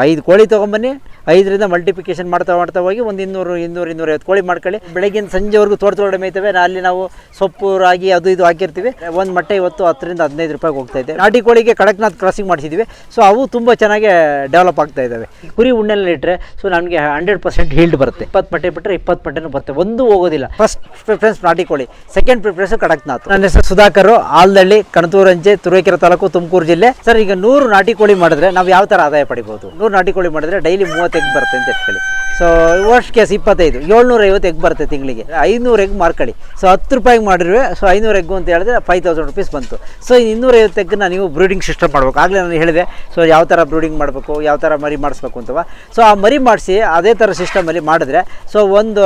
ಐದು ಕೋಳಿ ತೊಗೊಂಬನ್ನಿ. ಐದರಿಂದ ಮಲ್ಟಿಪ್ಲಿಕೇಶನ್ ಮಾಡ್ತಾ ಮಾಡ್ತಾ ಹೋಗಿ ಒಂದು ಇನ್ನೂರು ಇನ್ನೂರು, ಇನ್ನೂರೈವತ್ತು ಕೋಳಿ ಮಾಡ್ಕೊಳ್ಳಿ. ಬೆಳಗಿನ ಸಂಜೆವರೆಗೂ ತೋಟ ತೋಟ ಮೇಯ್ತವೆ ಅಲ್ಲಿ ನಾವು ಸೊಪ್ಪು, ರಾಗಿ ಅದು ಇದು ಹಾಕಿರ್ತೀವಿ. ಒಂದು ಮೊಟ್ಟೆ ಇವತ್ತು ಹತ್ತರಿಂದ ಹದಿನೈದು ರೂಪಾಯಿಗೆ ಹೋಗ್ತಾ ಇದೆ. ನಾಟಿ ಕೋಳಿಗೆ ಕಡಕ್ನಾಥ್ ಕ್ರಾಸಿಂಗ್ ಮಾಡಿಸಿದ್ವಿ. ಸೊ ಅವು ತುಂಬ ಚೆನ್ನಾಗಿ ಡೆವಲಪ್ ಆಗ್ತಾ ಇದ್ದಾವೆ ಕುರಿ ಉಣ್ಣೆಲ್ಲ ಇಟ್ಟರೆ ಸೊ ನಮಗೆ ಹಂಡ್ರೆಡ್ ಪರ್ಸೆಂಟ್ ಹೀಲ್ಡ್ ಬರುತ್ತೆ. ಇಪ್ಪತ್ತು ಮೊಟ್ಟೆ ಬಿಟ್ಟರೆ ಇಪ್ಪತ್ತು ಮೊಟ್ಟೆನೂ ಬರುತ್ತೆ. ಒಂದು ಹೋಗೋದಿಲ್ಲ. ಫಸ್ಟ್ ಪ್ರಿಫರೆನ್ಸ್ ನಾಟಿ ಕೋಳಿ. Second preference Kadaknath. ನನ್ನ ಹೆಸರು ಸುಧಾಕರ್. ಆಲ್ದಳ್ಳಿ ಕಣತೂರಂಜೆ ತುರುವೇಕೆರೆ ತಾಲೂಕು ತುಮಕೂರು ಜಿಲ್ಲೆ. ಸರ್ ಈಗ ನೂರು ನಾಟಿ ಕೋಳಿ ಮಾಡಿದ್ರೆ ನಾವು ಯಾವ ಥರ ಆದಾಯ ಪಡಿಬೋದು? ನೂರು ನಾಟಿ ಕೋಳಿ ಮಾಡಿದ್ರೆ ಡೈಲಿ ಮೂವತ್ತು ಎಗ್ ಬರುತ್ತೆ ಅಂತ ಇಟ್ಕೊಳ್ಳಿ ಸೊ ವರ್ಷ ಕೇಸ್ ಇಪ್ಪತ್ತೈದು. ಏಳ್ನೂರ ಐವತ್ತು ಎಗ್ ಬರುತ್ತೆ ತಿಂಗಳಿಗೆ. ಐನೂರು ಎಗ್ ಮಾರ್ಕೊಳ್ಳಿ ಸೊ ಹತ್ತು ರೂಪಾಯಿಗೆ ಮಾಡಿರುವೆ. ಸೊ ಐನೂರು ಎಗ್ ಅಂತ ಹೇಳಿದ್ರೆ ಫೈವ್ ತೌಸಂಡ್ ರುಪೀಸ್ ಬಂತು. ಸೊ ಇನ್ನೂರೈವತ್ತು ಎಗ್ಗನ್ನ ನೀವು ಬ್ರೂಡಿಂಗ್ ಸಿಸ್ಟಮ್ ಮಾಡಬೇಕು. ಆಗಲೇ ನಾನು ಹೇಳಿದೆ. ಸೊ ಯಾವ ಥರ ಬ್ರೂಡಿಂಗ್ ಮಾಡಬೇಕು, ಯಾವ ಥರ ಮರಿ ಮಾಡಿಸ್ಬೇಕು ಅಂತವ. ಸೊ ಆ ಮರಿ ಮಾಡಿಸಿ ಅದೇ ಥರ ಸಿಸ್ಟಮಲ್ಲಿ ಮಾಡಿದ್ರೆ ಸೊ ಒಂದು,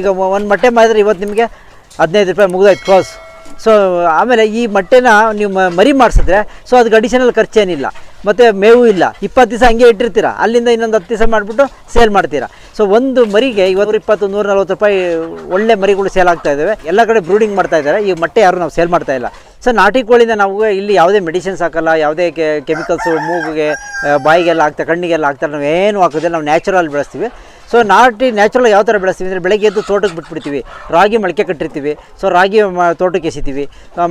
ಈಗ ಒಂದು ಮೊಟ್ಟೆ ಮಾಡಿದ್ರೆ ಇವತ್ತು ನಿಮಗೆ ಹದಿನೈದು ರೂಪಾಯಿ ಮುಗಿದಾಯ್ತು. ಕ್ಲೋಸ್ ಸೊ ಆಮೇಲೆ ಈ ಮೊಟ್ಟೆನ ನೀವು ಮರಿ ಮಾಡಿಸಿದ್ರೆ ಸೊ ಅದಕ್ಕೆ ಅಡಿಷನಲ್ ಖರ್ಚೇನಿಲ್ಲ. ಮತ್ತು ಮೇವು ಇಲ್ಲ. ಇಪ್ಪತ್ತು ದಿವಸ ಹಂಗೆ ಇಟ್ಟಿರ್ತೀರ? ಅಲ್ಲಿಂದ ಇನ್ನೊಂದು ಹತ್ತು ದಿವಸ ಮಾಡಿಬಿಟ್ಟು ಸೇಲ್ ಮಾಡ್ತೀರಾ? ಸೊ ಒಂದು ಮರಿಗೆ ಇವತ್ತು ಇಪ್ಪತ್ತು ನೂರ ನಲ್ವತ್ತು ರೂಪಾಯಿ ಒಳ್ಳೆ ಮರಿಗಳು ಸೇಲ್ ಆಗ್ತಾ ಇದ್ದಾವೆ ಎಲ್ಲ ಕಡೆ ಬ್ರೂಡಿಂಗ್ ಮಾಡ್ತಾ ಇದ್ದಾರೆ. ಈ ಮೊಟ್ಟೆ ಯಾರು ನಾವು ಸೇಲ್ ಮಾಡ್ತಾ ಇಲ್ಲ. ಸೊ ನಾಟಿ ಕೋಳಿಯಿಂದ ನಾವು ಇಲ್ಲಿ ಯಾವುದೇ ಮೆಡಿಸಿನ್ಸ್ ಹಾಕಲ್ಲ, ಯಾವುದೇ ಕೆಮಿಕಲ್ಸು, ಮೂಗಿಗೆ ಬಾಯಿಗೆಲ್ಲ ಹಾಕ್ತಾ, ಕಣ್ಣಿಗೆಲ್ಲ ಹಾಕ್ತಾರೆ ನಾವು ಏನು ಹಾಕೋದಿಲ್ಲ. ನಾವು ನ್ಯಾಚುರಲ್ ಬೆಳೆಸ್ತೀವಿ. ಸೊ ನಾಟಿ ನ್ಯಾಚುರಲ್ ಯಾವ ಥರ ಬೆಳೆಸ್ತೀವಿ ಅಂದರೆ ಬೆಳಗ್ಗೆ ಎದ್ದು ತೋಟಕ್ಕೆ ಬಿಟ್ಬಿಡ್ತೀವಿ. ರಾಗಿ ಮೊಳಕೆ ಕಟ್ಟಿರ್ತೀವಿ. ಸೊ ರಾಗಿ ಮ, ತೋಟಕ್ಕೆ ಎಸಿತೀವಿ.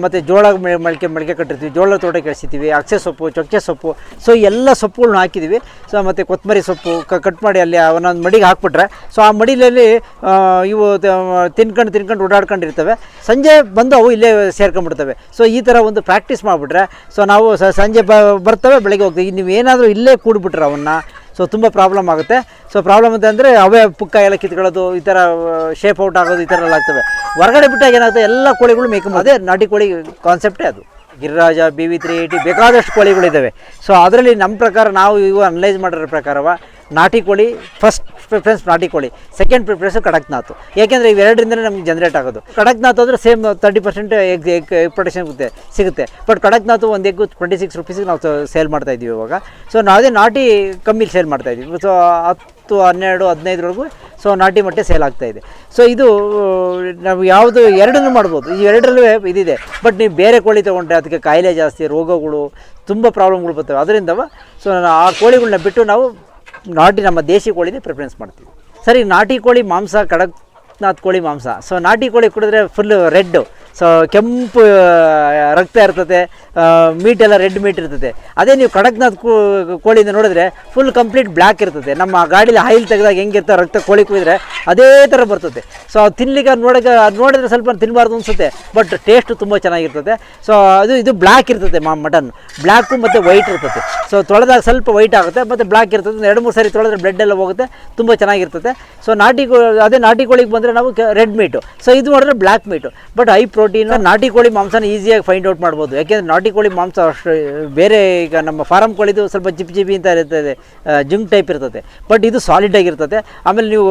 ಮತ್ತು ಜೋಳ ಮೊಳಕೆ ಮೊಳಕೆ ಕಟ್ಟಿರ್ತೀವಿ. ಜೋಳ ತೋಟಕ್ಕೆ ಎಸಿತೀವಿ. ಅಕ್ಷೆ ಸೊಪ್ಪು, ಚೊಕ್ಕೆ ಸೊಪ್ಪು. ಸೊ ಎಲ್ಲ ಸೊಪ್ಪುಗಳನ್ನ ಹಾಕಿದ್ದೀವಿ ಸೊ ಮತ್ತು ಕೊತ್ತಂಬರಿ ಸೊಪ್ಪು ಕಟ್ ಮಾಡಿ ಅಲ್ಲಿ ಒಂದೊಂದು ಮಡಿಗೆ ಹಾಕ್ಬಿಟ್ರೆ ಸೊ ಆ ಮಡಿಲಲ್ಲಿ ಇವು ತಿನ್ಕೊಂಡು ತಿನ್ಕೊಂಡು ಓಡಾಡ್ಕೊಂಡಿರ್ತವೆ. ಸಂಜೆ ಬಂದು ಅವು ಇಲ್ಲೇ ಸೇರ್ಕೊಂಡ್ಬಿಡ್ತವೆ. ಸೊ ಈ ಥರ ಒಂದು ಪ್ರಾಕ್ಟೀಸ್ ಮಾಡಿಬಿಟ್ರೆ ಸೊ ನಾವು ಸಂಜೆ ಬರ್ತವೆ, ಬೆಳಗ್ಗೆ ಹೋಗ್ತೀವಿ. ನೀವು ಏನಾದರೂ ಇಲ್ಲೇ ಕೂಡ್ಬಿಟ್ರೆ ಅವನ್ನ ಸೊ ತುಂಬ ಪ್ರಾಬ್ಲಮ್ ಆಗುತ್ತೆ. ಸೊ ಪ್ರಾಬ್ಲಮ್ ಅಂತ ಅಂದರೆ ಅವೇ ಪುಕ್ಕ ಎಲ್ಲ ಕಿತ್ಕೊಳ್ಳೋದು, ಈ ಥರ ಶೇಪ್ ಔಟ್ ಆಗೋದು ಈ ಥರ ಎಲ್ಲ ಆಗ್ತವೆ. ಹೊರಗಡೆ ಬಿಟ್ಟಾಗ ಏನಾಗುತ್ತೆ, ಎಲ್ಲ ಕೋಳಿಗಳು ಮೇಕಮ್ ಅದೇ ನಾಟಿ ಕೋಳಿ ಕಾನ್ಸೆಪ್ಟೇ ಅದು. Giriraja B V three eighty ಬೇಕಾದಷ್ಟು ಕೋಳಿಗಳಿದ್ದಾವೆ. ಸೊ ಅದರಲ್ಲಿ ನಮ್ಮ ಪ್ರಕಾರ ನಾವು ಇವು ಅನಲೈಸ್ ಮಾಡಿರೋ ಪ್ರಕಾರವ ನಾಟಿ ಕೋಳಿ ಫಸ್ಟ್ ಪ್ರಿಫರೆನ್ಸ್ ನಾಟಿ ಕೋಳಿ ಸೆಕೆಂಡ್ ಪ್ರಿಫರೆನ್ಸ್ ಕಡಕ್ನಾಥ್. ಯಾಕೆಂದರೆ ಇವೆರಡರಿಂದಲೇ ನಮಗೆ ಜನರೇಟ್ ಆಗೋದು. ಕಡಕ್ನಾಥ್ ಆದರೆ same thirty percent egg egg production ಸಿಗುತ್ತೆ ಸಿಗುತ್ತೆ. ಬಟ್ ಕಡಕ್ನಾಥ್ ಒಂದು ಎಗ್ ಟ್ವೆಂಟಿ ಸಿಕ್ಸ್ ರುಪೀಸಿಗೆ ನಾವು ಸೇಲ್ ಮಾಡ್ತಾ ಇದ್ದೀವಿ ಇವಾಗ. ಸೊ ನಾವೇ ನಾಟಿ ಕಮ್ಮಿ ಸೇಲ್ ಮಾಡ್ತಾ ಇದ್ದೀವಿ. ಸೊ ಹತ್ತು, ಹನ್ನೆರಡು ಹದಿನೈದರವರೆಗೂ ಸೊ ನಾಟಿ ಮೊಟ್ಟೆ ಸೇಲ್ ಆಗ್ತಾ ಇದೆ. ಸೊ ಇದು, ನಾವು ಯಾವುದು ಎರಡನ್ನೂ ಮಾಡ್ಬೋದು. ಈ ಎರಡರಲ್ಲೂ ಇದಿದೆ. ಬಟ್ ನೀವು ಬೇರೆ ಕೋಳಿ ತೊಗೊಂಡ್ರೆ ಅದಕ್ಕೆ ಕಾಯಿಲೆ ಜಾಸ್ತಿ, ರೋಗಗಳು, ತುಂಬ ಪ್ರಾಬ್ಲಮ್ಗಳು ಬರ್ತವೆ. ಅದರಿಂದ ಸೊ ಆ ಕೋಳಿಗಳನ್ನ ಬಿಟ್ಟು ನಾವು ನಾಟಿ ನಮ್ಮ ದೇಶಿ ಕೋಳಿನೇ ಪ್ರಿಫರೆನ್ಸ್ ಮಾಡ್ತೀವಿ. ಸರಿ, ನಾಟಿ ಕೋಳಿ ಮಾಂಸ, ಕಡಕ್ನಾಥ್ ಕೋಳಿ ಮಾಂಸ. ಸೊ ನಾಟಿ ಕೋಳಿ ಕುಡಿದ್ರೆ ಫುಲ್ ರೆಡ್ಡು ಸೊ ಕೆಂಪು ರಕ್ತ ಇರ್ತದೆ ಮೀಟ್ ಎಲ್ಲ ರೆಡ್ ಮೀಟ್ ಇರ್ತದೆ. ಅದೇ ನೀವು ಕಡಕ್ನಾಥ್ ಕೋಳಿಯಿಂದ ನೋಡಿದ್ರೆ ಫುಲ್ ಕಂಪ್ಲೀಟ್ ಬ್ಲ್ಯಾಕ್ ಇರ್ತದೆ. ನಮ್ಮ ಗಾಡೀಲಿ ಆಯಿಲ್ ತೆಗೆದಾಗ ಹೆಂಗಿರ್ತ ರಕ್ತ ಕೋಳಿ ಕುಯ್ದ್ರೆ ಅದೇ ಥರ ಬರ್ತದೆ. ಸೊ ಅದು ತಿನ್ಲಿಕ್ಕೆ ನೋಡಕ್ಕೆ, ಅದು ನೋಡಿದ್ರೆ ಸ್ವಲ್ಪ ತಿನ್ನಬಾರ್ದು ಅನಿಸುತ್ತೆ ಬಟ್ ಟೇಸ್ಟ್ ತುಂಬ ಚೆನ್ನಾಗಿರ್ತದೆ. ಸೊ ಅದು, ಇದು ಬ್ಲ್ಯಾಕ್ ಇರ್ತದೆ ಮಾ ಮಟನ್ ಬ್ಲ್ಯಾಕು ಮತ್ತು ವೈಟ್ ಇರ್ತದೆ. ಸೊ ತೊಳೆದಾಗ ಸ್ವಲ್ಪ ವೈಟ್ ಆಗುತ್ತೆ, ಮತ್ತು ಬ್ಲ್ಯಾಕ್ ಇರ್ತದೆ. ಎರಡು ಮೂರು ಸಾರಿ ತೊಳೆದ್ರೆ ಬ್ಲಡ್ ಎಲ್ಲ ಹೋಗುತ್ತೆ, ತುಂಬ ಚೆನ್ನಾಗಿರ್ತದೆ. ಸೊ ನಾಟಿ ಅದೇ ನಾಟಿ ಕೋಳಿಗೆ ಬಂದರೆ ನಾವು ರೆಡ್ ಮೀಟು ಸೊ ಇದು ಮಾಡಿದ್ರೆ black meat but high protein ನಾಟಿ ಕೋಳಿ ಮಾಂಸನ ಈಸಿಯಾಗಿ ಫೈಂಡ್ ಔಟ್ ಮಾಡ್ಬೋದು. ಯಾಕೆಂದರೆ ನಾಟಿ ಕೋಳಿ ಮಾಂಸ ಅಷ್ಟು ಬೇರೆ ಈಗ ನಮ್ಮ ಫಾರಮ್ ಕೋಳಿದು ಸ್ವಲ್ಪ ಜಿಪ್ ಜಿಪಿ ಅಂತ ಇರ್ತದೆ ಜಿಂಕ್ ಟೈಪ್ ಇರ್ತದೆ. ಬಟ್ ಇದು ಸಾಲಿಡ್ ಆಗಿರ್ತದೆ. ಆಮೇಲೆ ನೀವು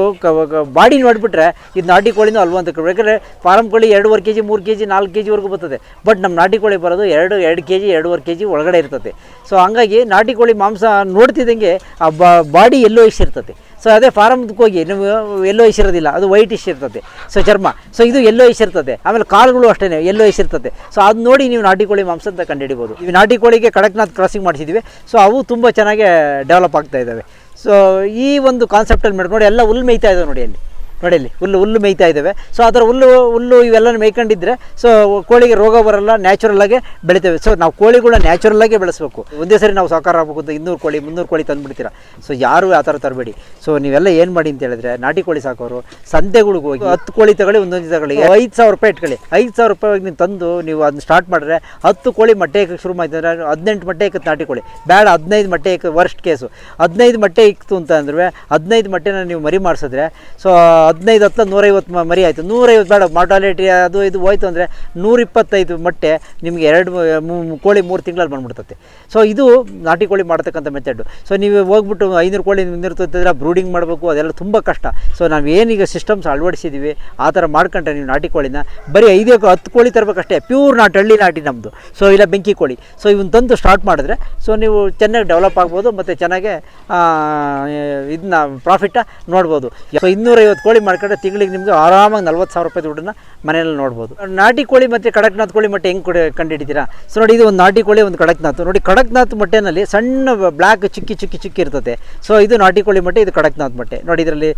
ಬಾಡಿ ನೋಡಿಬಿಟ್ರೆ ಇದು ನಾಟಿ ಕೋಳಿನೂ ಅಲ್ವ ಅಂತ. ಯಾಕಂದರೆ ಫಾರಮ್ ಕೋಳಿ ಎರಡುವರೆ ಕೆ ಜಿ ಮೂರು ಕೆ ಜಿ ನಾಲ್ಕು ಕೆ ಜಿವರೆಗೂ ಬರ್ತದೆ. ಬಟ್ ನಮ್ಮ ನಾಟಿ ಕೋಳಿ ಬರೋದು ಎರಡು ಎರಡು ಕೆ ಜಿ ಎರಡೂವರೆ ಕೆ ಜಿ ಒಳಗಡೆ ಇರ್ತದೆ. ಸೊ ಹಂಗಾಗಿ ನಾಟಿ ಕೋಳಿ ಮಾಂಸ ನೋಡ್ತಿದ್ದಂಗೆ ಆ ಬಾಡಿ ಎಲ್ಲೋ ಇಷ್ಟಿರ್ತದೆ ಸೊ ಅದೇ ಫಾರಮ್ಗೆ ಹೋಗಿ, ನೀವು ಎಲ್ಲೋ ಇಶಿರೋದಿಲ್ಲ ಅದು ವೈಟ್ ಇಶ್ ಇರ್ತದೆ. ಸೊ ಚರ್ಮ. ಸೊ ಇದು ಎಲ್ಲೋ ಇಶ್ ಇರ್ತದೆ. ಆಮೇಲೆ ಕಾಲುಗಳು ಅಷ್ಟೇ ಎಲ್ಲೋ ಇಶ್ ಇರ್ತದೆ. ಸೊ ಅದು ನೋಡಿ ನೀವು ನಾಟಿ ಕೋಳಿ ಮಾಂಸ ಅಂತ ಕಂಡುಹಿಡಿಬೋದು. ಈ ನಾಟಿ ಕೋಳಿಗೆ ಕಡಕ್ನಾಥ್ ಕ್ರಾಸಿಂಗ್ ಮಾಡಿಸಿದ್ವಿ. ಸೊ ಅವು ತುಂಬ ಚೆನ್ನಾಗಿ ಡೆವಲಪ್ ಆಗ್ತಾ ಇದ್ದಾವೆ. ಸೊ ಈ ಒಂದು ಕಾನ್ಸೆಪ್ಟಲ್ಲಿ ಮಾಡಿ ನೋಡಿ, ಎಲ್ಲ ಹುಲ್ಲು ಮೇಯ್ತಾ ಇದ್ದಾವೆ ನೋಡಿ ಅಲ್ಲಿ. ನೋಡಿ ಇಲ್ಲಿ ಹುಲ್ಲು ಹುಲ್ಲು ಮೇಯ್ತಾ ಇದ್ದಾವೆ. ಸೊ ಅದರ ಹುಲ್ಲು ಹುಲ್ಲು ಇವೆಲ್ಲ ಮೇಯ್ಕೊಂಡಿದ್ರೆ ಸೊ ಕೋಳಿಗೆ ರೋಗ ಬರಲ್ಲ ನ್ಯಾಚುರಲ್ ಆಗಿ ಬೆಳಿತೇವೆ. ಸೊ ನಾವು ಕೋಳಿಗಳನ್ನ ನ್ಯಾಚುರಲ್ ಆಗಿ ಬೆಳೆಸಬೇಕು. ಒಂದೇ ಸರಿ ನಾವು ಸಾಕಾರ ಆಗಬೇಕು ಅಂತ ಇನ್ನೂರು ಕೋಳಿ, ಮುನ್ನೂರು ಕೋಳಿ ತಂದುಬಿಡ್ತೀರಾ? ಸೊ ಯಾರು ಆ ಥರ ತರಬೇಡಿ. ಸೊ ನೀವೆಲ್ಲ ಏನು ಮಾಡಿ ಅಂತ ಹೇಳಿದ್ರೆ, ನಾಟಿ ಕೋಳಿ ಸಾಕೋರು, ಸಂತೆಗಳಿಗೆ ಹೋಗಿ ಹತ್ತು ಕೋಳಿ ತಗೊಳ್ಳಿ, ಒಂದೊಂದು ತಗೊಳ್ಳಿ. ಐದು ಸಾವಿರ ರೂಪಾಯಿ ಇಟ್ಕೊಳ್ಳಿ. ಐದು ಸಾವಿರ ರೂಪಾಯಿ ನೀವು ತಂದು ನೀವು ಅದನ್ನ ಸ್ಟಾರ್ಟ್ ಮಾಡಿದ್ರೆ ಹತ್ತು ಕೋಳಿ ಮೊಟ್ಟೆ ಇಕ್ಕಕ್ಕೆ ಶುರು ಮಾಡಿದ್ರೆ ಹದಿನೆಂಟು ಮೊಟ್ಟೆ ಇಕ್ಕತ್ತೆ ನಾಟಿ ಕೋಳಿ. ಬೇಡ, ಹದಿನೈದು ಮೊಟ್ಟೆ ಇಕ್ಕ ವರ್ಸ್ಟ್ ಕೇಸು ಹದಿನೈದು ಮೊಟ್ಟೆ ಇಕ್ತು ಅಂತ ಅಂದ್ರೆ ಹದಿನೈದು ಮೊಟ್ಟೆನ ನೀವು ಮರಿ ಮಾಡಿಸಿದ್ರೆ ಸೊ ಹದಿನೈದು ಹತ್ತು ನೂರೈವತ್ತು ಮರಿ ಆಯಿತು. ನೂರೈವತ್ತು ಬೇಡ ಮಾರ್ಟಾಲಿಟಿ ಅದು ಇದು ಹೋಯ್ತು ಅಂದರೆ ನೂರಿಪ್ಪತ್ತೈದು ಮೊಟ್ಟೆ ನಿಮಗೆ ಎರಡು ಕೋಳಿ ಮೂರು ತಿಂಗಳಲ್ಲಿ ಬಂದ್ಬಿಡ್ತೈತೆ. ಸೊ ಇದು ನಾಟಿ ಕೋಳಿ ಮಾಡ್ತಕ್ಕಂಥ ಮೆಥಡ್ ಸೊ ನೀವು ಹೋಗ್ಬಿಟ್ಟು ಐನೂರು ಕೋಳಿ ನಿಂದಿರ್ತಿದ್ರೆ ಬ್ರೂಡಿಂಗ್ ಮಾಡಬೇಕು, ಅದೆಲ್ಲ ತುಂಬ ಕಷ್ಟ. ಸೊ ನಾವು ಏನೀಗ ಸಿಸ್ಟಮ್ಸ್ ಅಳವಡಿಸಿದ್ದೀವಿ ಆ ಥರ ಮಾಡ್ಕೊಂಡ್ರೆ ನೀವು ನಾಟಿ ಕೋಳಿನ ಬರೀ ಐದೇ ಹತ್ತು ಕೋಳಿ ತರಬೇಕಷ್ಟೇ ಪ್ಯೂರ್ ನಾಟಿ, ಹಳ್ಳಿ ನಾಟಿ ನಮ್ಮದು ಸೊ ಇಲ್ಲ ಬೆಂಕಿ ಕೋಳಿ. ಸೊ ಇವನ್ನ ತಂದು ಸ್ಟಾರ್ಟ್ ಮಾಡಿದ್ರೆ ಸೊ ನೀವು ಚೆನ್ನಾಗಿ ಡೆವಲಪ್ ಆಗ್ಬೋದು, ಮತ್ತು ಚೆನ್ನಾಗೆ ಇದನ್ನ ಪ್ರಾಫಿಟ್ಟ ನೋಡ್ಬೋದು. ಸೊ ಇನ್ನೂರೈವತ್ತು ಕೋಳಿ ಕೋಳಿ ಮಾಡ್ಕೊಂಡ್ರೆ ತಿಂಗಳಿಗೆ ನಿಮಗೆ ಆರಾಮಾಗಿ ನಲ್ವತ್ತು ಸಾವಿರ ರೂಪಾಯಿ ದುಡ್ಡನ್ನ ಮನೆಯಲ್ಲಿ ನೋಡ್ಬೋದು. ನಾಟಿ ಕೋಳಿ ಮತ್ತು ಕಡಕ್ನಾಥ್ ಕೋಳಿ ಮೊಟ್ಟೆ ಹೆಂಗೆ ಕೊಡಿ ಕಂಡುಹಿಡಿತೀರಾ ಸೊ ನೋಡಿ, ಇದು ಒಂದು ನಾಟಿ ಕೋಳಿ, ಒಂದು ಕಡಕ್ನಾಥ್. ನೋಡಿ, ಕಡಕ್ನಾಥ್ ಮೊಟ್ಟೆನಲ್ಲಿ ಸಣ್ಣ ಬ್ಲ್ಯಾಕ್ ಚಿಕ್ಕಿ ಚಿಕ್ಕಿ ಚಿಕ್ಕಿ ಇರ್ತದೆ. ಸೊ ಇದು ನಾಟಿ ಕೋಳಿ ಮೊಟ್ಟೆ, ಇದು ಕಡಕ್ನಾಥ್ ಮೊಟ್ಟೆ. ನೋಡಿ, ಇದರಲ್ಲಿ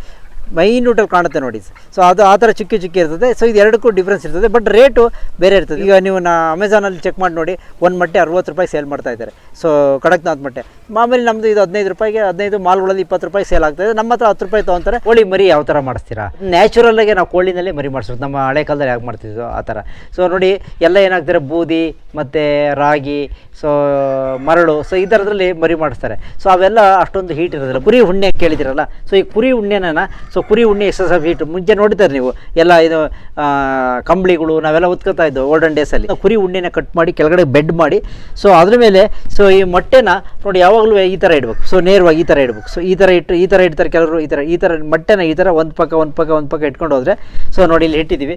ಮೈನ್ಯೂಟಲ್ಲಿ ಕಾಣುತ್ತೆ ನೋಡಿ. ಸೊ ಅದು ಆ ಥರ ಚಿಕ್ಕ ಚಿಕ್ಕಿ ಇರ್ತದೆ. ಸೊ ಇದು ಎರಡಕ್ಕೂ ಡಿಫ್ರೆನ್ಸ್ ಇರ್ತದೆ. ಬಟ್ ರೇಟು ಬೇರೆ ಇರ್ತದೆ. ಈಗ ನೀವು ನಾ ಅಮೆಝಾನಲ್ಲಿ ಚೆಕ್ ಮಾಡಿ ನೋಡಿ ಒಂದು ಮೊಟ್ಟೆ ಅರವತ್ತು ರೂಪಾಯಿ ಸೇಲ್ ಮಾಡ್ತಾ ಇದ್ದಾರೆ. ಸೊ ಕಡಕ್ನಾಥ್ ಮಟ್ಟೆ. ಮಾಮೂಲಿ ನಮ್ಮದು ಇದು ಹದಿನೈದು ರೂಪಾಯಿಗೆ ಹದಿನೈದು ಮಾಲ್ಗಳಲ್ಲಿ ಇಪ್ಪತ್ತು ರೂಪಾಯಿ ಸೇಲ್ ಆಗ್ತಾಯಿದೆ ನಮ್ಮ ಹತ್ರ ಹತ್ತು ರೂಪಾಯಿ ತೊಗೊಂತಾರೆ. ಕೋಳಿ ಮರಿ ಯಾವ ಥರ ಮಾಡಿಸ್ತೀರಾ? ನ್ಯಾಚುರಲ್ಲಾಗೆ ನಾವು ಕೋಳಿನಲ್ಲಿ ಮರಿ ಮಾಡಿಸೋದು ನಮ್ಮ ಹಳೆ ಕಾಲದಲ್ಲಿ ಯಾಕೆ ಮಾಡ್ತಿದ್ವು ಆ ಥರ. ಸೊ ನೋಡಿ ಎಲ್ಲ ಏನಾಗ್ತಾರೆ? ಬೂದಿ ಮತ್ತು ರಾಗಿ ಸೊ ಮರಳು. ಸೊ ಈ ಥರದ್ರಲ್ಲಿ ಮರಿ ಮಾಡಿಸ್ತಾರೆ. ಸೊ ಅವೆಲ್ಲ ಅಷ್ಟೊಂದು ಹೀಟ್ ಇರೋದಿಲ್ಲ. ಕುರಿ ಉಣ್ಣೆ ಕೇಳಿದಿರಲ್ಲ ಸೊ ಈ ಕುರಿ ಉಣ್ಣೆನ ಸೊ ಕುರಿ ಉಣ್ಣೆ ಸಹ ಹೀಟ್ ಮುಂಚೆ ನೋಡಿದ್ದಾರೆ ನೀವು. ಎಲ್ಲ ಇದು ಕಂಬಳಿಗಳು ನಾವೆಲ್ಲ ಉತ್ಕೋತಾ ಇದ್ದವು ಓಲ್ಡನ್ ಡೇಸಲ್ಲಿ ಕುರಿ ಉಣ್ಣೆನ ಕಟ್ ಮಾಡಿ ಕೆಳಗಡೆ ಬೆಡ್ ಮಾಡಿ. ಸೊ ಅದ್ರ ಮೇಲೆ, ಸೊ ಈ ಮೊಟ್ಟೆನ ನೋಡಿ ಯಾವಾಗಲೂ ಈ ಥರ ಇಡ್ಬೇಕು. ಸೊ ನೇರವಾಗಿ ಈ ಥರ ಇಡ್ಬೇಕು. ಸೊ ಈ ಥರ ಇಟ್ಟು, ಈ ಥರ ಇಡ್ತಾರೆ ಕೆಲವರು, ಈ ಥರ ಈ ಥರ ಮೊಟ್ಟೆನ ಈ ಥರ ಒಂದು ಪಕ್ಕ ಒಂದು ಪಕ್ಕ ಒಂದು ಪಕ್ಕ ಇಟ್ಕೊಂಡು ಹೋದರೆ, ಸೊ ನೋಡಿ ಇಲ್ಲಿ ಇಟ್ಟಿದ್ದೀವಿ.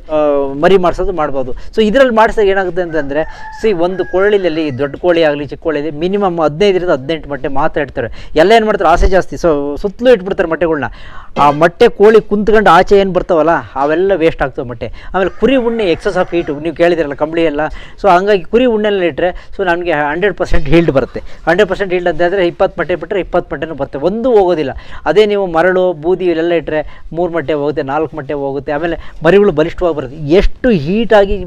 ಮರಿ ಮಾಡಿಸೋದು ಮಾಡ್ಬೋದು. ಸೊ ಇದರಲ್ಲಿ ಮಾಡಿಸಿದಾಗ ಏನಾಗುತ್ತೆ ಅಂತಂದರೆ, ಸಿ ಒಂದು ಕೋಳಿಯಲ್ಲಿ ದೊಡ್ಡ ಕೋಳಿ ಆಗಲಿ, ಚಿಕ್ಕ ಕೋಳಿ ಮಿನಿಮಮ್ ಹದಿನೈದರಿಂದ ಹದಿನೆಂಟು ಮೊಟ್ಟೆ ಮಾತ್ರ ಇಡ್ತಾರೆ. ಎಲ್ಲ ಏನು ಮಾಡ್ತಾರೆ? ಆಸೆ ಜಾಸ್ತಿ. ಸೊ ಸುತ್ತಲೂ ಇಟ್ಬಿಡ್ತಾರೆ ಮೊಟ್ಟೆಗಳನ್ನ ಆ ಮೊಟ್ಟೆ ಕೋಳಿ ಕುಂತ್ಕೊಂಡು ಆಚೆ ಏನು ಬರ್ತಾವಲ್ಲ, ಅವೆಲ್ಲ ವೇಸ್ಟ್ ಆಗ್ತವೆ ಮೊಟ್ಟೆ. ಆಮೇಲೆ ಕುರಿ ಉಣ್ಣೆ ಎಕ್ಸಸ್ ಆಫ್ ಹೀಟು ನೀವು ಕೇಳಿದಿರಲ್ಲ ಕಂಬಳಿ ಎಲ್ಲ ಸೊ ಹಂಗಾಗಿ ಕುರಿ ಉಣ್ಣೆಲ್ಲ ಇಟ್ಟರೆ ಸೊ ನಮಗೆ ಹಂಡ್ರೆಡ್ ಪರ್ಸೆಂಟ್ ಹೀಲ್ಡ್ ಬರುತ್ತೆ. ಹಂಡ್ರೆಡ್ ಪರ್ಸೆಂಟ್ ಹೀಲ್ಡ್ ಅಂತಂದರೆ ಇಪ್ಪತ್ತು ಮೊಟ್ಟೆ ಬಿಟ್ಟರೆ ಇಪ್ಪತ್ತು ಮೊಟ್ಟೆನೂ ಬರುತ್ತೆ. ಒಂದು ಹೋಗೋದಿಲ್ಲ. ಅದೇ ನೀವು ಮರಳು, ಬೂದಿ ಇವೆಲ್ಲ ಇಟ್ಟರೆ ಮೂರು ಮೊಟ್ಟೆ ಹೋಗುತ್ತೆ, ನಾಲ್ಕು ಮೊಟ್ಟೆ ಹೋಗುತ್ತೆ. ಆಮೇಲೆ ಮರಿಗಳು ಬಲಿಷ್ಠವಾಗಿ ಬರುತ್ತೆ. ಎಷ್ಟು ಹೀಟಾಗಿ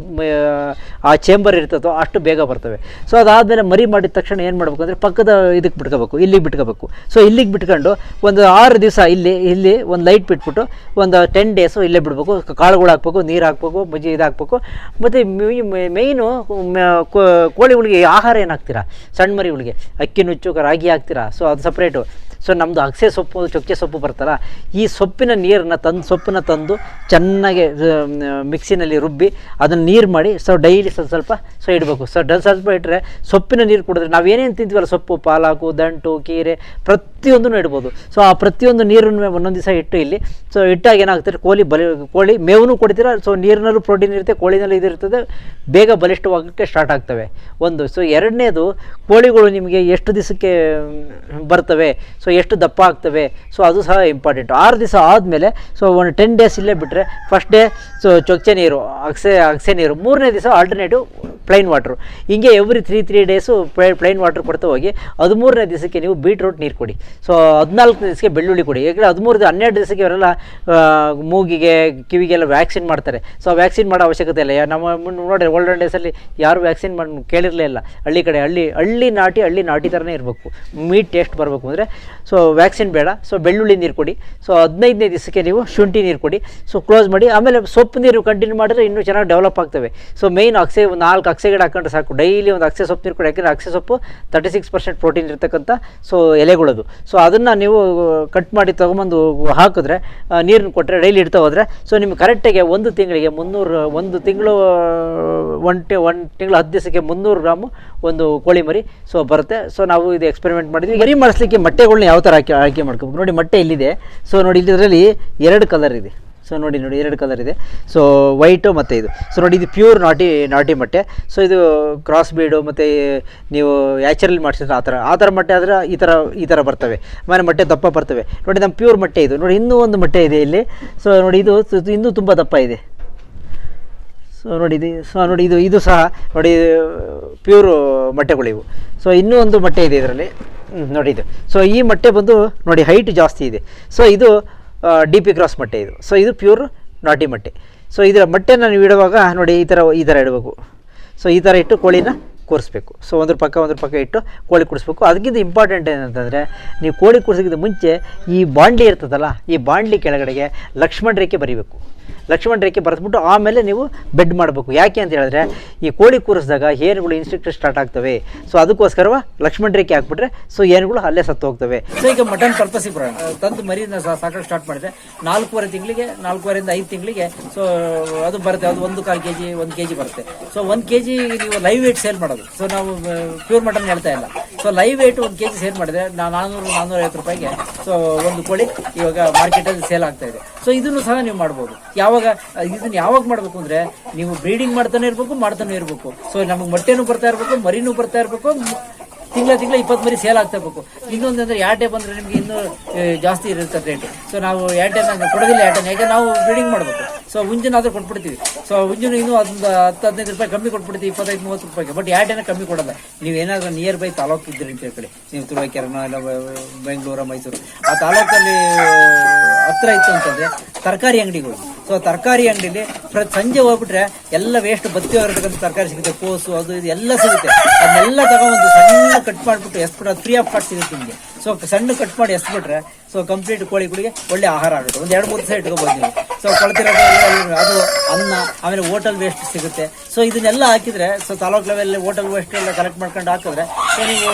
ಆ ಚೇಂಬರ್ ಇರ್ತದೋ ಅಷ್ಟು ಬೇಗ ಬರ್ತವೆ. ಸೊ ಅದಾದಮೇಲೆ ಮರಿ ಮಾಡಿದ ತಕ್ಷಣ ಏನು ಮಾಡಬೇಕು ಅಂದರೆ ಪಕ್ಕದ ಇದಕ್ಕೆ ಬಿಟ್ಕೋಬೇಕು, ಇಲ್ಲಿಗೆ ಬಿಟ್ಕೋಬೇಕು. ಸೊ ಇಲ್ಲಿಗೆ ಬಿಟ್ಕೊಂಡು ಒಂದು ಆರು ದಿವಸ ಇಲ್ಲಿ ಇಲ್ಲಿ ಒಂದು ಲೈಟ್ ಬಿಟ್ಬಿಟ್ಟು ಒಂದು ಟೆನ್ ಡೇಸು ಇಲ್ಲೇ ಬಿಡಬೇಕು, ಕಾಳುಗಳು ಹಾಕ್ಬೇಕು, ನೀರು ಹಾಕ್ಬೇಕು ಮಜ್ಜಿ ಇದು ಹಾಕ್ಬೇಕು. ಮತ್ತು ಮೇಯ್ನು ಕೋಳಿಗಳಿಗೆ ಆಹಾರ ಏನು ಹಾಕ್ತೀರಾ? ಸಣ್ಣ ಮರಿಗಳಿಗೆ ಅಕ್ಕಿ ನುಚ್ಚು, ರಾಗಿ ಹಾಕ್ತೀರಾ? ಸೊ ಅದು ಸಪ್ರೇಟು ಸೊ ನಮ್ಮದು ಅಗಸೆ ಸೊಪ್ಪು, ಚೊಕ್ಕೆ ಸೊಪ್ಪು ಬರ್ತಲ್ಲ ಈ ಸೊಪ್ಪಿನ ನೀರನ್ನು ತಂದು, ಸೊಪ್ಪನ್ನ ತಂದು ಚೆನ್ನಾಗಿ ಮಿಕ್ಸಿನಲ್ಲಿ ರುಬ್ಬಿ ಅದನ್ನು ನೀರು ಮಾಡಿ ಸೊ ಡೈಲಿ ಸ್ವಲ್ಪ ಸ್ವಲ್ಪ ಸೊ ಇಡಬೇಕು. ಸೊ ಡ, ಸ್ವಲ್ಪ ಇಟ್ಟರೆ ಸೊಪ್ಪಿನ ನೀರು ಕುಡಿದ್ರೆ ನಾವೇನೇನು ತಿಂತೀವಲ್ಲ ಸೊಪ್ಪು, ಪಾಲಾಕು, ದಂಟು, ಕೀರೆ ಪ್ರತಿಯೊಂದನ್ನು ಇಡ್ಬೋದು. ಸೊ ಆ ಪ್ರತಿಯೊಂದು ನೀರನ್ನು ಒಂದೊಂದು ದಿವಸ ಇಟ್ಟು ಇಲ್ಲಿ ಸೊ ಇಟ್ಟಾಗ ಏನಾಗ್ತದೆ, ಕೋಳಿ ಬಲಿ, ಕೋಳಿ ಮೇವೂ ಕೊಡ್ತೀರಾ ಸೊ ನೀರಿನಲ್ಲೂ ಪ್ರೋಟೀನ್ ಇರುತ್ತೆ, ಕೋಳಿನಲ್ಲಿ ಇದಿರ್ತದೆ ಬೇಗ ಬಲಿಷ್ಠವಾಗೋಕ್ಕೆ ಸ್ಟಾರ್ಟ್ ಆಗ್ತವೆ. ಒಂದು ಸೊ ಎರಡನೇದು ಕೋಳಿಗಳು ನಿಮಗೆ ಎಷ್ಟು ದಿವಸಕ್ಕೆ ಬರ್ತವೆ? ಸೊ ಎಷ್ಟು ದಪ್ಪ ಆಗ್ತವೆ? ಸೊ ಅದು ಸಹ ಇಂಪಾರ್ಟೆಂಟ್ ಆರು ದಿವಸ ಆದಮೇಲೆ ಸೊ ಒಂದು ಟೆನ್ ಡೇಸ್ ಇಲ್ಲೇ ಬಿಟ್ಟರೆ ಫಸ್ಟ್ ಡೇ ಸೊ ಚೊಚ್ಚೆ ನೀರು, ಅಗಸೆ ಅಗಸೆ ನೀರು, ಮೂರನೇ ದಿವಸ ಆಲ್ಟರ್ನೇಟಿವ್ ಪ್ಲೈನ್ ವಾಟ್ರು ಹಿಂಗೆ every three three days plain water ಕೊಡ್ತಾ ಹೋಗಿ, ಹದಿಮೂರನೇ ದಿವಸಕ್ಕೆ ನೀವು ಬೀಟ್ರೂಟ್ ನೀರು ಕೊಡಿ. ಸೊ ಹದಿನಾಲ್ಕನೇ ದಿವಸಕ್ಕೆ ಬೆಳ್ಳುಳ್ಳಿ ಕೊಡಿ. ಯಾಕಂದರೆ ಹದಿಮೂರು ಹನ್ನೆರಡು ದಿವಸಕ್ಕೆ ಇವರೆಲ್ಲ ಮೂಗಿಗೆ, ಕಿವಿಗೆಲ್ಲ ವ್ಯಾಕ್ಸಿನ್ ಮಾಡ್ತಾರೆ. ಸೊ ವ್ಯಾಕ್ಸಿನ್ ಮಾಡೋ ಅವಶ್ಯಕತೆ ಇಲ್ಲ. ನಮ್ಮ ಮುಂದೆ ನೋಡಿ ಓಲ್ಡನ್ ಡೇಸಲ್ಲಿ ಯಾರು ವ್ಯಾಕ್ಸಿನ್ ಮಾಡಿ, ಕೇಳಿರಲೇ ಇಲ್ಲ. ಹಳ್ಳಿ ಕಡೆ, ಹಳ್ಳಿ ಹಳ್ಳಿ ನಾಟಿ ಹಳ್ಳಿ ನಾಟಿ ಥರನೇ ಇರಬೇಕು. ಮೀಟ್ ಟೇಸ್ಟ್ ಬರಬೇಕು. ಅಂದರೆ ಸೊ ವ್ಯಾಕ್ಸಿನ್ ಬೇಡ. ಸೊ ಬೆಳ್ಳುಳ್ಳಿ ನೀರು ಕೊಡಿ. ಸೊ ಹದಿನೈದನೇ ದಿವಸಕ್ಕೆ ನೀವು ಶುಂಠಿ ನೀರು ಕೊಡಿ. ಸೊ ಕ್ಲೋಸ್ ಮಾಡಿ. ಆಮೇಲೆ ಸೊಪ್ಪು ನೀರು ಕಂಟಿನ್ಯೂ ಮಾಡಿದ್ರೆ ಇನ್ನೂ ಚೆನ್ನಾಗಿ ಡೆವಲಪ್ ಆಗ್ತವೆ. ಸೊ ಮೇಯ್ನ್ ಅಕ್ಸೆ ಒಂದು ನಾಲ್ಕು ಗಿಡ ಹಾಕೊಂಡ್ರೆ ಸಾಕು. ಡೈಲಿ ಒಂದು ಅಕ್ಸೆ ಸೊಪ್ಪು ನೀರು ಕೊಡಿ. ಯಾಕೆಂದರೆ ಅಕ್ಸೆ ಸೊಪ್ಪು ತರ್ಟಿ ಸಿಕ್ಸ್ ಪರ್ಸೆಂಟ್ ಪ್ರೋಟೀನ್ ಇರ್ತಕ್ಕಂಥ ಸೊ ಎಲೆಗಳದು. ಸೊ ಅದನ್ನು ನೀವು ಕಟ್ ಮಾಡಿ ತೊಗೊಂಬಂದು ಹಾಕಿದ್ರೆ ನೀರನ್ನು ಕೊಟ್ಟರೆ ಡೈಲಿ ಇಡ್ತಾ ಹೋದರೆ ಸೊ ನಿಮ್ಗೆ ಕರೆಕ್ಟಾಗಿ ಒಂದು ತಿಂಗಳಿಗೆ ಮುನ್ನೂರು, ಒಂದು ತಿಂಗಳು ಒನ್ ಟಿ ಒನ್ ತಿಂಗಳು ಹತ್ತು ದಿವಸಕ್ಕೆ ಮುನ್ನೂರು ಗ್ರಾಮು ಒಂದು ಕೋಳಿ ಮರಿ ಸೊ ಬರುತ್ತೆ. ಸೊ ನಾವು ಇದು ಎಕ್ಸ್ಪೆರಿಮೆಂಟ್ ಮಾಡಿದ್ವಿ. ಮರಿ ಮಾಡಿಸ್ಲಿಕ್ಕೆ ಮೊಟ್ಟೆಗಳ್ನ ಯಾವ ಥರ ಆಯ್ಕೆ ಆಯ್ಕೆ ಮಾಡ್ಕೋಬೇಕು? ನೋಡಿ, ಮೊಟ್ಟೆ ಇಲ್ಲಿದೆ. ಸೊ ನೋಡಿ ಇದರಲ್ಲಿ ಎರಡು ಕಲರ್ ಇದೆ. ಸೊ ನೋಡಿ ನೋಡಿ, ಎರಡು ಕಲರ್ ಇದೆ. ಸೊ ವೈಟು ಮತ್ತು ಇದು. ಸೊ ನೋಡಿ, ಇದು ಪ್ಯೂರ್ ನಾಟಿ ನಾಟಿ ಮೊಟ್ಟೆ. ಸೊ ಇದು ಕ್ರಾಸ್ ಬೀಡು ಮತ್ತು ನೀವು ನ್ಯಾಚುರಲ್ ಮಾಡಿಸಿದ್ರೆ ಆ ಥರ ಆ ಥರ ಮೊಟ್ಟೆ ಆದರೆ ಈ ಥರ ಈ ಥರ ಬರ್ತವೆ. ಆಮೇಲೆ ಮೊಟ್ಟೆ ದಪ್ಪ ಬರ್ತವೆ. ನೋಡಿ ನಮ್ಮ ಪ್ಯೂರ್ ಮೊಟ್ಟೆ ಇದು. ನೋಡಿ, ಇನ್ನೂ ಒಂದು ಮೊಟ್ಟೆ ಇದೆ ಇಲ್ಲಿ. ಸೊ ನೋಡಿ, ಇದು ಇನ್ನೂ ತುಂಬ ದಪ್ಪ ಇದೆ. ಸೊ ನೋಡಿ, ಇದು ಸೊ ನೋಡಿ, ಇದು ಇದು ಸಹ, ನೋಡಿ ಪ್ಯೂರು ಮೊಟ್ಟೆಗಳಿವು. ಸೊ ಇನ್ನೂ ಒಂದು ಮೊಟ್ಟೆ ಇದೆ ಇದರಲ್ಲಿ. ನೋಡಿ ಇದು. ಸೊ ಈ ಮೊಟ್ಟೆ ಬಂದು ನೋಡಿ ಹೈಟ್ ಜಾಸ್ತಿ ಇದೆ. ಸೊ ಇದು ಡಿ ಪಿ ಕ್ರಾಸ್ ಮೊಟ್ಟೆ ಇದು. ಸೊ ಇದು ಪ್ಯೂರ್ ನಾಟಿ ಮೊಟ್ಟೆ. ಸೊ ಇದರ ಮೊಟ್ಟೆನ ನೀವು ಇಡುವಾಗ ನೋಡಿ ಈ ಥರ ಈ ಥರ ಇಡಬೇಕು. ಸೊ ಈ ಥರ ಇಟ್ಟು ಕೋಳಿನ ಕೂರಿಸ್ಬೇಕು. ಸೊ ಒಂದ್ರ ಪಕ್ಕ ಒಂದ್ರ ಪಕ್ಕ ಇಟ್ಟು ಕೋಳಿ ಕುಡಿಸ್ಬೇಕು ಅದಕ್ಕಿಂತ ಇಂಪಾರ್ಟೆಂಟ್ ಏನಂತಂದರೆ, ನೀವು ಕೋಳಿ ಕುಡಿಸೋಕ್ಕಿಂತ ಮುಂಚೆ ಈ ಬಾಂಡ್ಲಿ ಇರ್ತದಲ್ಲ, ಈ ಬಾಂಡ್ಲಿ ಕೆಳಗಡೆಗೆ ಲಕ್ಷ್ಮಣ ರೇಖೆ ಬರೀಬೇಕು. ಲಕ್ಷ್ಮಣ ರೇಖೆ ಬರೆದ್ಬಿಟ್ಟು ಆಮೇಲೆ ನೀವು ಬೆಡ್ ಮಾಡಬೇಕು. ಯಾಕೆ ಅಂತ ಹೇಳಿದ್ರೆ, ಈ ಕೋಳಿ ಕೂರಿಸಿದಾಗ ಏನುಗಳು ಇನ್ಸ್ಟ್ರಕ್ಟರ್ ಸ್ಟಾರ್ಟ್ ಆಗ್ತವೆ. ಸೊ ಅದಕ್ಕೋಸ್ಕರ ಲಕ್ಷ್ಮಣ ರೇಖೆ ಹಾಕ್ಬಿಟ್ರೆ ಸೊ ಏನುಗಳು ಅಲ್ಲೇ ಸತ್ತು ಹೋಗ್ತವೆ. ಸೊ ಈಗ ಮಟನ್ ಪರ್ಪಸ್ ಬರೋಣ ತಂದು ಮರಿನ ಸಾಕಷ್ಟು ಸ್ಟಾರ್ಟ್ ಮಾಡಿದೆ. ನಾಲ್ಕೂವರೆ ತಿಂಗಳಿಗೆ, ನಾಲ್ಕೂವರೆಯಿಂದ ಐದು ತಿಂಗಳಿಗೆ ಸೊ ಅದು ಬರುತ್ತೆ. ಅದು ಒಂದು ಕಾಲು ಕೆ ಜಿ ಒಂದು ಕೆ ಜಿ ಬರುತ್ತೆ. ಸೊ ಒಂದು ಕೆ ಜಿ ನೀವು ಲೈವ್ ವೇಟ್ ಸೇಲ್ ಮಾಡೋದು. ಸೊ ನಾವು ಪ್ಯೂರ್ ಮಟನ್ ಹೇಳ್ತಾ ಇಲ್ಲ. ಸೊ ಲೈವ್ ವೇಟ್ ಒಂದು ಕೆ ಜಿ ಸೇಲ್ ಮಾಡಿದ್ರೆ ನಾನ್ನೂರು ನಾನ್ನೂರ ಐವತ್ತು ರೂಪಾಯಿಗೆ ಸೊ ಒಂದು ಕೋಳಿ ಇವಾಗ ಮಾರ್ಕೆಟಲ್ಲಿ ಸೇಲ್ ಆಗ್ತಾ ಇದೆ. ಸೊ ಇದನ್ನು ಸಹ ನೀವು ಮಾಡ್ಬೋದು. ಯಾವಾಗ, ಇದನ್ನು ಯಾವಾಗ ಮಾಡಬೇಕು ಅಂದ್ರೆ, ನೀವು ಬ್ರೀಡಿಂಗ್ ಮಾಡ್ತಾನೆ ಇರಬೇಕು ಮಾಡ್ತಾನೆ ಇರಬೇಕು. ಸೊ ನಮಗೆ ಮೊಟ್ಟೆನೂ ಬರ್ತಾ ಇರಬೇಕು, ಮರಿನೂ ಬರ್ತಾ ಇರಬೇಕು, ತಿಂಗಳ ತಿಂಗಳ ಇಪ್ಪತ್ತು ಮರಿ ಸೇಲ್ ಆಗ್ತಾ ಇರಬೇಕು. ಇನ್ನೊಂದು ಅಂದ್ರೆ ಯಾಟೆ ಬಂದ್ರೆ ನಿಮಗೆ ಇನ್ನೂ ಜಾಸ್ತಿ ಇರುತ್ತೆ ರೇಟ್ ಸೊ ನಾವು ಯಾಟೆನ ಕೊಡೋದಿಲ್ಲ ಯಾಟೆನ ಯಾಕೆ ನಾವು ಬ್ರೀಡಿಂಗ್ ಮಾಡಬೇಕು. ಸೊ ಹುಂಜನಾದ್ರೂ ಕೊಟ್ಬಿಡ್ತೀವಿ. ಸೊ ಹುಂಜಿನ ಇನ್ನೂ ಒಂದು ಹತ್ತು, ಹದಿನೈದು ರೂಪಾಯಿ ಕಮ್ಮಿ ಕೊಟ್ಬಿಡ್ತೀವಿ, ಇಪ್ಪತ್ತೈದು, ಮೂವತ್ತು ರೂಪಾಯಿಗೆ. ಬಟ್ ಯಾಟೆನ ಕಮ್ಮಿ ಕೊಡಲ್ಲ. ನೀವು ಏನಾದ್ರೂ ನಿಯರ್ ಬೈ ತಾಲೂಕು ಇದ್ರಿ ಅಂತ ಹೇಳ್ಕೊಳ್ಳಿ. ನೀವು ತುರುವೇಕೆರೆನೋ ಇಲ್ಲ, ಬೆಂಗಳೂರು, ಮೈಸೂರು. ಆ ತಾಲೂಕಲ್ಲಿ ಹತ್ರ ಇತ್ತು ಅಂತಂದ್ರೆ ತರಕಾರಿ ಅಂಗಡಿಗಳು. ಸೊ ತರಕಾರಿ ಅಂಗಡಿಲಿ ಪ್ರತಿ ಸಂಜೆ ಹೋಗ್ಬಿಟ್ರೆ ಎಲ್ಲ ವೇಸ್ಟ್ ಬತ್ತಿ ಹೊರತಕ್ಕಂಥ ತರಕಾರಿ ಸಿಗುತ್ತೆ. ಕೋಸು, ಅದು, ಇದು ಎಲ್ಲ ಸಿಗುತ್ತೆ. ಅದನ್ನೆಲ್ಲ ತಗೊಂಡು ಸಣ್ಣ ಕಟ್ ಮಾಡಿಬಿಟ್ಟು ಎಸ್ಬಿಟ್ಟು ಫ್ರೀ ಆಫ್ ಕಾಸ್ಟ್ ಸಿಗುತ್ತೆ ನಿಮಗೆ. ಸೊ ಸಣ್ಣ ಕಟ್ ಮಾಡಿ ಎಸ್ಬಿಟ್ರೆ ಸೊ ಕಂಪ್ಲೀಟ್ ಕೋಳಿಗಳಿಗೆ ಒಳ್ಳೆ ಆಹಾರ ಆಗುತ್ತೆ. ಒಂದು ಎರಡು, ಮೂರು ದಿವಸ ಇಟ್ಕೋಬೋದು ಸೊ ಕೊಳ್ತಿರೋದು ಅದು ಅನ್ನ, ಆಮೇಲೆ ಹೋಟೆಲ್ ವೇಸ್ಟ್ ಸಿಗುತ್ತೆ. ಸೊ ಇದನ್ನೆಲ್ಲ ಹಾಕಿದ್ರೆ so taluk level hotel waste ಎಲ್ಲ ಕಲೆಕ್ಟ್ ಮಾಡ್ಕೊಂಡು ಹಾಕಿದ್ರೆ ಸೊ ನೀವು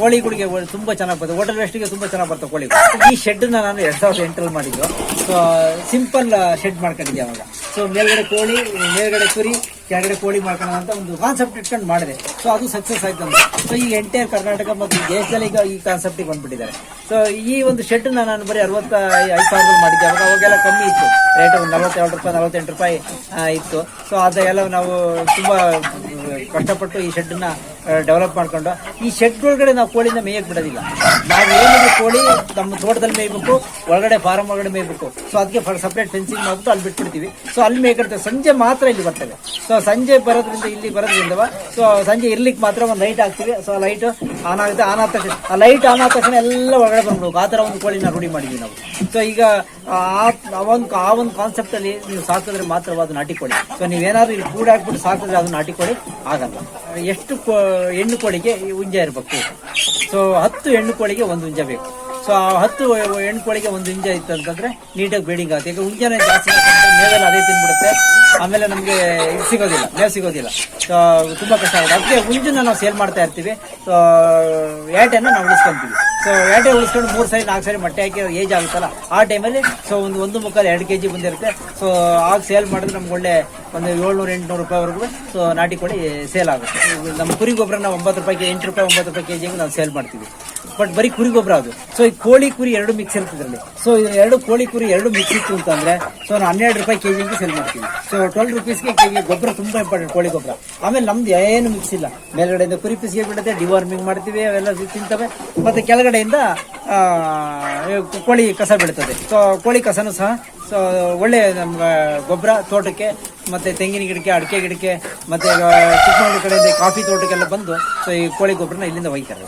ಕೋಳಿಗಳಿಗೆ ತುಂಬ ತುಂಬಾ ಚೆನ್ನಾಗಿ ಬರ್ತದೆ ಹೋಟೆಲ್ ವೇಸ್ಟಿಗೆ ತುಂಬಾ ಚೆನ್ನಾಗಿ ಬರ್ತದೆ ಕೋಳಿ. ಈ ಶೆಡ್ನ ನಾನು ಎರಡು ಸಾವಿರದ ಎಂಟರಲ್ಲಿ ಮಾಡಿದ್ದು. ಸೊ ಸಿಂಪಲ್ ಶೆಡ್ ಮಾಡ್ಕೊಂಡಿದ್ದೆ ಅವಾಗ. ಸೊ ಮೇಲ್ಗಡೆ ಕೋಳಿ, ಮೇಲ್ಗಡೆ ಕುರಿ, ಕೆಳಗಡೆ ಕೋಳಿ ಮಾಡ್ಕೊಳ್ಳೋಣ ಅಂತ ಒಂದು ಕಾನ್ಸೆಪ್ಟ್ ಇಟ್ಕೊಂಡು ಮಾಡಿದೆ. ಸೊ ಅದು ಸಕ್ಸಸ್ ಆಯ್ತು ಅಂತ ಸೊ ಈ ಎಂಟೈರ್ ಕರ್ನಾಟಕ ಮತ್ತು ದೇಶದಲ್ಲಿ ಈಗ ಈ ಕಾನ್ಸೆಪ್ಟಿಗೆ ಬಂದ್ಬಿಟ್ಟಿದ್ದಾರೆ. ಸೊ ಈ ಒಂದು ಶೆಡ್ ನಾನು ಬರೀ ಅರವತ್ತ ಐದು ಸಾವಿರದಲ್ಲಿ ಮಾಡಿದ್ದೆ. ಅವಾಗ ಅವಾಗೆಲ್ಲ ಕಮ್ಮಿ ಇತ್ತು. ರೇಟ್ ಒಂದು ನಲವತ್ತೆರಡು ರೂಪಾಯಿ, ನಲವತ್ತೆಂಟು ರೂಪಾಯಿ ಇತ್ತು. ಸೊ ಅದೆಲ್ಲ ನಾವು ತುಂಬ ಕಷ್ಟಪಟ್ಟು ಈ ಶೆಡ್ನ ಡೆವಲಪ್ ಮಾಡ್ಕೊಂಡು, ಈ ಶೆಡ್ ಒಳಗಡೆ ನಾವು ಕೋಳಿನ ಮೇಯಕ್ಕೆ ಬಿಡೋದಿಲ್ಲ. ನಾವು ಏನಿದೆ ಕೋಳಿ ನಮ್ಮ ತೋಟದಲ್ಲಿ ಮೇಯ್ಬೇಕು, ಒಳಗಡೆ ಫಾರಂ ಒಳಗಡೆ ಮೇಯ್ಬೇಕು. ಸೊ ಅದಕ್ಕೆ ಸಪ್ರೇಟ್ ಫೆನ್ಸಿಂಗ್ ಮಾಡ್ಬಿಟ್ಟು ಅಲ್ಲಿ ಬಿಟ್ಬಿಡ್ತೀವಿ. ಸೊ ಅಲ್ಲಿ ಮೇಯ್ಕೊಳ್ತೇವೆ ಸಂಜೆ ಮಾತ್ರ ಇಲ್ಲಿ ಬರ್ತವೆ ಸೊ ಸಂಜೆ ಬರೋದ್ರಿಂದ ಇಲ್ಲಿ ಬರೋದ್ರಿಂದ ಸೊ ಸಂಜೆ ಇರ್ಲಿಕ್ಕೆ ಮಾತ್ರ ಒಂದು ಲೈಟ್ ಹಾಕ್ತೀವಿ. ಸೊ ಲೈಟ್ ಆನ್ ಆಗುತ್ತೆ ಆನ್ ಆದ ತಕ್ಷಣ, ಆ ಲೈಟ್ ಆನ್ ಆದ ತಕ್ಷಣ ಎಲ್ಲ ಒಳಗಡೆ ಬಂದ್ಬೇಕು ಆ ಥರ ಒಂದು ಕೋಳಿನ ರೂಢಿ ಮಾಡಿದ್ವಿ ನಾವು. ಸೊ ಈಗ ಆ ಒಂದು ಆ ಒಂದು ಕಾನ್ಸೆಪ್ಟ್ ಅಲ್ಲಿ ನೀವು ಸಾಕಿದ್ರೆ ಮಾತ್ರ ಅದು ನಾಟಿ ಕೋಳಿ. ಸೊ ನೀವೇನಾದ್ರೂ ಇಲ್ಲಿ ಕೂಡ ಹಾಕ್ಬಿಟ್ಟು ಸಾಕಿದ್ರೆ ಅದು ನಾಟಿ ಕೋಳಿ, ಆಗಲ್ಲ. ಎಷ್ಟು ಹೆಣ್ಣು ಕೋಳಿಗೆ ಹುಂಜ ಇರಬೇಕು. ಸೊ ಹತ್ತು ಹೆಣ್ಣು ಕೋಳಿಗೆ ಒಂದು ಹುಂಜ ಬೇಕು. ಸೊ ಆ ಹತ್ತು ಹೆಣ್ಣು ಕೋಳಿಗೆ ಒಂದು ಹುಂಜ ಇತ್ತು ಅಂತಂದ್ರೆ ನೀಟಾಗಿ ಬೇಡಿಂಗ್ ಆಗುತ್ತೆ ಈಗ ಹುಂಜಾನೆ ಜಾಸ್ತಿ ಮೇವೆಲ್ಲ ಅದೇ ತಿನ್ಬಿಡುತ್ತೆ. ಆಮೇಲೆ ನಮಗೆ ಸಿಗೋದಿಲ್ಲ, ಮೇವು ಸಿಗೋದಿಲ್ಲ. ಸೊ ತುಂಬಾ ಕಷ್ಟ ಆಗುತ್ತೆ. ಅದಕ್ಕೆ ಹುಂಜನ್ನ ನಾವು ಸೇಲ್ ಮಾಡ್ತಾ ಇರ್ತೀವಿ. ಸೊ ಏಟನ್ನು ನಾವು ಉಳಿಸ್ಕೊಂತೀವಿ. ಸೊ ಎರಡೇ ಉಳಿಸ್ಕೊಂಡು ಮೂರು ಸಾರಿ, ನಾಲ್ಕು ಸಾರಿ ಮೊಟ್ಟೆ ಹಾಕಿ ಏಜ್ ಆಗುತ್ತಲ್ಲ, ಆ ಟೈಮಲ್ಲಿ ಸೊ ಒಂದು ಒಂದು ಮುಕ್ಕಾಲು ಎರಡು ಕೆ ಜಿ ಬಂದಿರುತ್ತೆ. ಸೊ ಆಗ ಸೇಲ್ ಮಾಡಿದ್ರೆ ನಮ್ಗೆ ಒಳ್ಳೆ ಒಂದು ಏಳ್ನೂರು, ಎಂಟುನೂರು ರೂಪಾಯಿವರೆಗೂ ಸೊ ನಾಟಿ ಕೋಳಿ ಸೇಲ್ ಆಗುತ್ತೆ. ನಮ್ಮ ಕುರಿ ಗೊಬ್ಬರನ ಒಂಬತ್ತು ರೂಪಾಯಿಗೆ, ಎಂಟು ರೂಪಾಯಿ, ಒಂಬತ್ತು ರೂಪಾಯಿ ಕೆ ಜಿಗೆ ನಾವು ಸೇಲ್ ಮಾಡ್ತೀವಿ. ಬಟ್ ಬರೀ ಕುರಿ ಗೊಬ್ಬರ ಅದು. ಸೊ ಈ ಕೋಳಿ ಕುರಿ ಎರಡು ಮಿಕ್ಸ್ ಇರ್ತದ್ರಲ್ಲಿ ಸೊ ಇದು ಎರಡು ಕೋಳಿ ಕುರಿ ಎರಡು ಮಿಕ್ಸ್ ಇತ್ತು ಅಂತಂದ್ರೆ ಸೊ ನಾನು ಹನ್ನೆರಡು ರೂಪಾಯಿ ಕೆಜಿಗೆ ಸೆಲ್ ಮಾಡ್ತೀನಿ. ಸೊ ಟ್ವೆಲ್ ರುಪೀಸ್ಗೆ ಕೆಜಿ ಗೊಬ್ಬರ ತುಂಬಾ ಇಂಪಾರ್ಟೆಂಟ್ ಕೋಳಿ ಗೊಬ್ಬರ. ಆಮೇಲೆ ನಮ್ದು ಏನು ಮಿಕ್ಸ್ ಇಲ್ಲ. ಮೇಲ್ಗಡೆಯಿಂದ ಕುರಿ ಪಿಸಿಗೆ ಬಿಡುತ್ತೆ ಡಿವಾರ್ಮಿಂಗ್ ಮಾಡ್ತೀವಿ, ಅವೆಲ್ಲ ತಿಂತವೆ. ಮತ್ತೆ ಕೆಳಗಡೆಯಿಂದ ಕೋಳಿ ಕಸ ಬೀಳ್ತದೆ. ಸೊ ಕೋಳಿ ಕಸನೂ ಸಹ ಸೊ ಒಳ್ಳೆ ನಮ್ಗೆ ಗೊಬ್ಬರ ತೋಟಕ್ಕೆ, ಮತ್ತೆ ತೆಂಗಿನ ಗಿಡಕ್ಕೆ, ಅಡಿಕೆ ಗಿಡಕ್ಕೆ, ಮತ್ತೆ ಚಿಕ್ಕಮಗಳೂರು ಕಡೆಯಿಂದ ಕಾಫಿ ತೋಟಕ್ಕೆಲ್ಲ ಬಂದು ಸೊ ಈ ಕೋಳಿ ಗೊಬ್ಬರನ ಇಲ್ಲಿಂದ ಒಯ್ತಾರೆ.